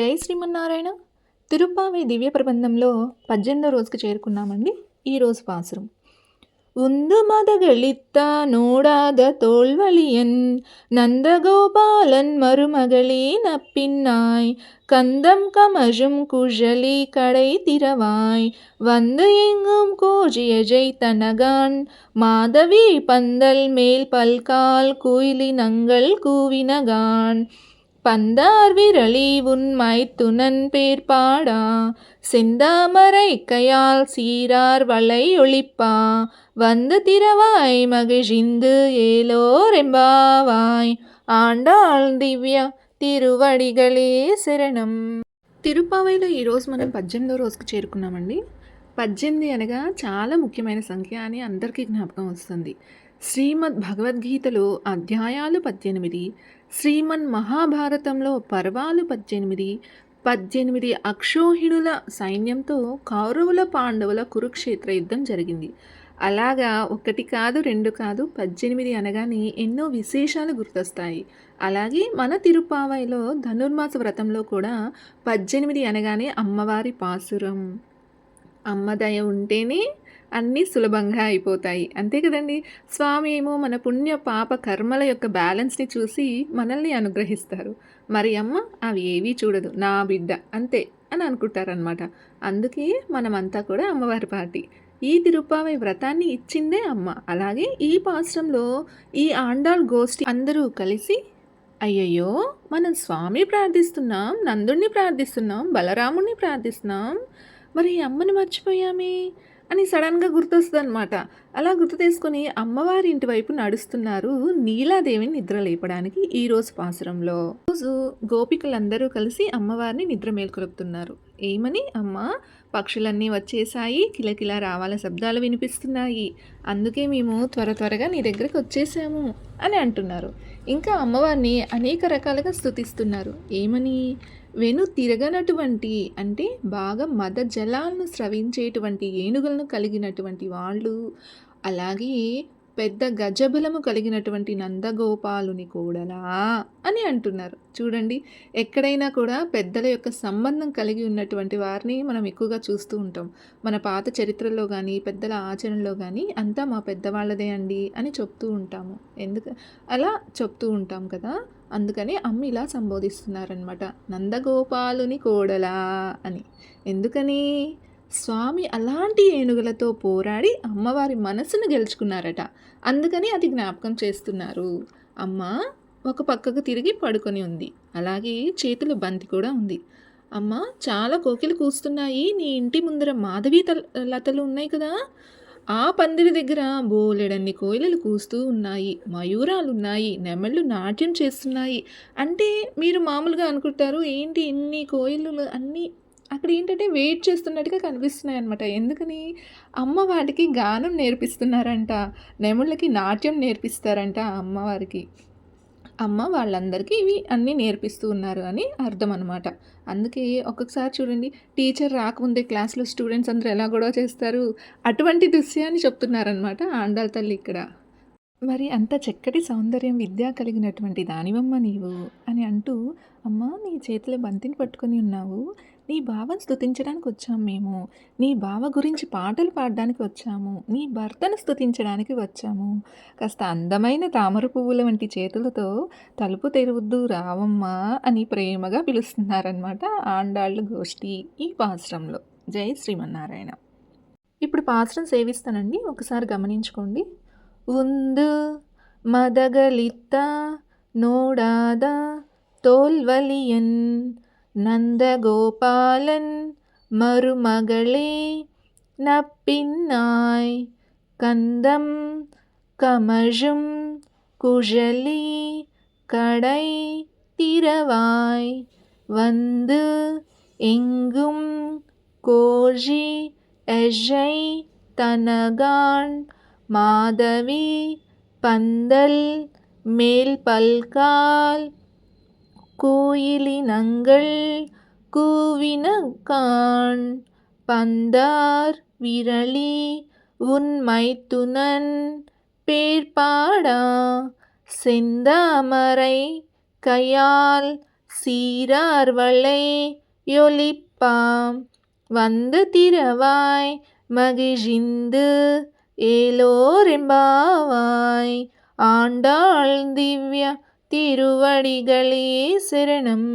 జై శ్రీమన్నారాయణ తిరుప్పావై దివ్య ప్రబంధంలో పద్దెనిమిదో రోజుకి చేరుకున్నామండి ఈరోజు పాసురం உந்து மதகளித்த நோடாத தோல்வழியன் நந்தகோபாலன் மருமகளே நப்பின்னாய் கந்தம் கமழும் குழலி கடை திறவாய் வந்து எங்கும் கோஜியஜை தனகான் மாதவி பந்தல் மேல் பல்கால் குயிலினங்கள் கூவினகான் பந்தார் விரலி உன் மைத்துனன் பேர் பாடா செந்தாமரை கையால் சீரார் வளை ஒளிப்பா வந்து திரவாய் மகிழ்ந்து ఏలోరెంబావాయ్ ఆండాళ్ దివ్య తిరువడిగలే శరణం తిరుపావైలో ఈరోజు మనం పద్దెనిమిదో రోజుకి చేరుకున్నామండి పద్దెనిమిది అనగా చాలా ముఖ్యమైన సంఖ్య అని అందరికీ జ్ఞాపకం వస్తుంది శ్రీమద్ భగవద్గీతలో అధ్యాయాలు పద్దెనిమిది శ్రీమన్ మహాభారతంలో పర్వాలు పద్దెనిమిది పద్దెనిమిది అక్షోహిణుల సైన్యంతో కౌరవుల పాండవుల కురుక్షేత్ర యుద్ధం జరిగింది. అలాగా ఒకటి కాదు రెండు కాదు పద్దెనిమిది అనగానే ఎన్నో విశేషాలు గుర్తొస్తాయి. అలాగే మన తిరుపావైలో ధనుర్మాస వ్రతంలో కూడా పద్దెనిమిది అనగానే అమ్మవారి పాసురం. అమ్మదయ ఉంటేనే అన్నీ సులభంగా అయిపోతాయి. అంతే కదండి? స్వామి ఏమో మన పుణ్య పాప కర్మల యొక్క బ్యాలెన్స్ని చూసి మనల్ని అనుగ్రహిస్తారు. మరి అమ్మ అవి ఏవీ చూడదు. నా బిడ్డ అంతే అని అనుకుంటారనమాట అందుకే మనమంతా కూడా అమ్మవారి పార్టీ. ఈ తిరుప్పావై వ్రతాన్ని ఇచ్చిందే అమ్మ. అలాగే ఈ పాశ్రంలో ఈ ఆండాల్ గోష్ఠి అందరూ కలిసి అయ్యయ్యో మనం స్వామి ప్రార్థిస్తున్నాం నందుణ్ణి ప్రార్థిస్తున్నాం బలరాముణ్ణి ప్రార్థిస్తున్నాం. మరి అమ్మని మర్చిపోయామే? అని సడన్గా గుర్తొస్తుంది అనమాట అలా గుర్తు తీసుకొని అమ్మవారి ఇంటి వైపు నడుస్తున్నారు నీలాదేవిని నిద్ర లేపడానికి ఈరోజు పాసురంలో. రోజు గోపికలందరూ కలిసి అమ్మవారిని నిద్ర మేల్కొలుపుతున్నారు. ఏమని? అమ్మ పక్షులన్నీ వచ్చేసాయి కిలకిల రావాల శబ్దాలు వినిపిస్తున్నాయి. అందుకే మేము త్వర త్వరగా నీ దగ్గరకు వచ్చేసాము అని అంటున్నారు. ఇంకా అమ్మవారిని అనేక రకాలుగా స్తుతిస్తున్నారు. ఏమని? వెను తిరగనటువంటి అంటే బాగా మద జలాలను స్రవించేటువంటి ఏనుగులను కలిగినటువంటి వాళ్ళు అలాగే పెద్ద గజబలము కలిగినటువంటి నందగోపాలుని కూడలా అని అంటున్నారు. చూడండి ఎక్కడైనా కూడా పెద్దల యొక్క సంబంధం కలిగి ఉన్నటువంటి వారిని మనం ఎక్కువగా చూస్తూ ఉంటాం. మన పాత చరిత్రలో కానీ పెద్దల ఆచరణలో కానీ అంతా మా పెద్దవాళ్ళదే అండి అని చెప్తూ ఉంటాము. ఎందుకు అలా చెప్తూ ఉంటాం కదా. అందుకని అమ్మ ఇలా సంబోధిస్తున్నారనమాట నందగోపాలుని కోడలా అని. ఎందుకని? స్వామి అలాంటి ఏనుగులతో పోరాడి అమ్మవారి మనసును గెలుచుకున్నారట. అందుకని అది జ్ఞాపకం చేస్తున్నారు. అమ్మ ఒక పక్కకు తిరిగి పడుకొని ఉంది. అలాగే చేతులు బంతి కూడా ఉంది. అమ్మ చాలా కోకిలు కూస్తున్నాయి. నీ ఇంటి ముందర మాధవి లతలు ఉన్నాయి కదా? ఆ పందిరి దగ్గర బోలెడన్ని కోయిలలు కూస్తూ ఉన్నాయి. మయూరాలు ఉన్నాయి నెమళ్ళు నాట్యం చేస్తున్నాయి. అంటే మీరు మామూలుగా అనుకుంటారు ఏంటి ఇన్ని కోయిలు అన్నీ అక్కడ ఏంటంటే వెయిట్ చేస్తున్నట్టుగా కనిపిస్తున్నాయి అనమాట ఎందుకని? అమ్మ వాటికి గానం నేర్పిస్తున్నారంట. నెమళ్ళకి నాట్యం నేర్పిస్తారంట అమ్మవారికి అమ్మ వాళ్ళందరికీ ఇవి అన్నీ నేర్పిస్తూ ఉన్నారు అని అర్థం అనమాట అందుకే ఒక్కొక్కసారి చూడండి టీచర్ రాకముందే క్లాస్లో స్టూడెంట్స్ అందరూ ఎలా గొడవ చేస్తారు? అటువంటి దృశ్యాన్ని చెప్తున్నారనమాట ఆండాల తల్లి ఇక్కడ. మరి అంత చక్కటి సౌందర్యం విద్య కలిగినటువంటి దానివమ్మ నీవు? అని అంటూ అమ్మ నీ చేతిలో బంతిని పట్టుకొని ఉన్నావు. నీ బావను స్థుతించడానికి వచ్చాము మేము. నీ బావ గురించి పాటలు పాడడానికి వచ్చాము. నీ భర్తను స్థుతించడానికి వచ్చాము. కాస్త అందమైన తామర పువ్వుల వంటి చేతులతో తలుపు తెరువద్దు రావమ్మా అని ప్రేమగా పిలుస్తున్నారనమాట ఆండాళ్ళు గోష్ఠి ఈ పాశ్రంలో. జై శ్రీమన్నారాయణ. ఇప్పుడు పాశ్రం సేవిస్తానండి. ఒకసారి గమనించుకోండి. ఉందు మదగలిత నోడాదా తోల్వలియన్ நந்தகோபாலன் மருமகளே நப்பின்னாய் கந்தம் கமழும் குழலி கடை திறவாய் வந்து எங்கும் கோழி எஜை தனகான் மாதவி பந்தல் மேல் பல்கால் கோயிலினங்கள் கூவின காண் பந்தார் விரலி உன் மைத்துனன் பேர்பாடா செந்தாமரை கையால் சீரார்வளை யொலிப்பாம். வந்து திரவாய் மகிழ்ந்து ஏலோரெம்பாவாய் ஆண்டாள் திவ்ய திருவடிகளே சரணம்.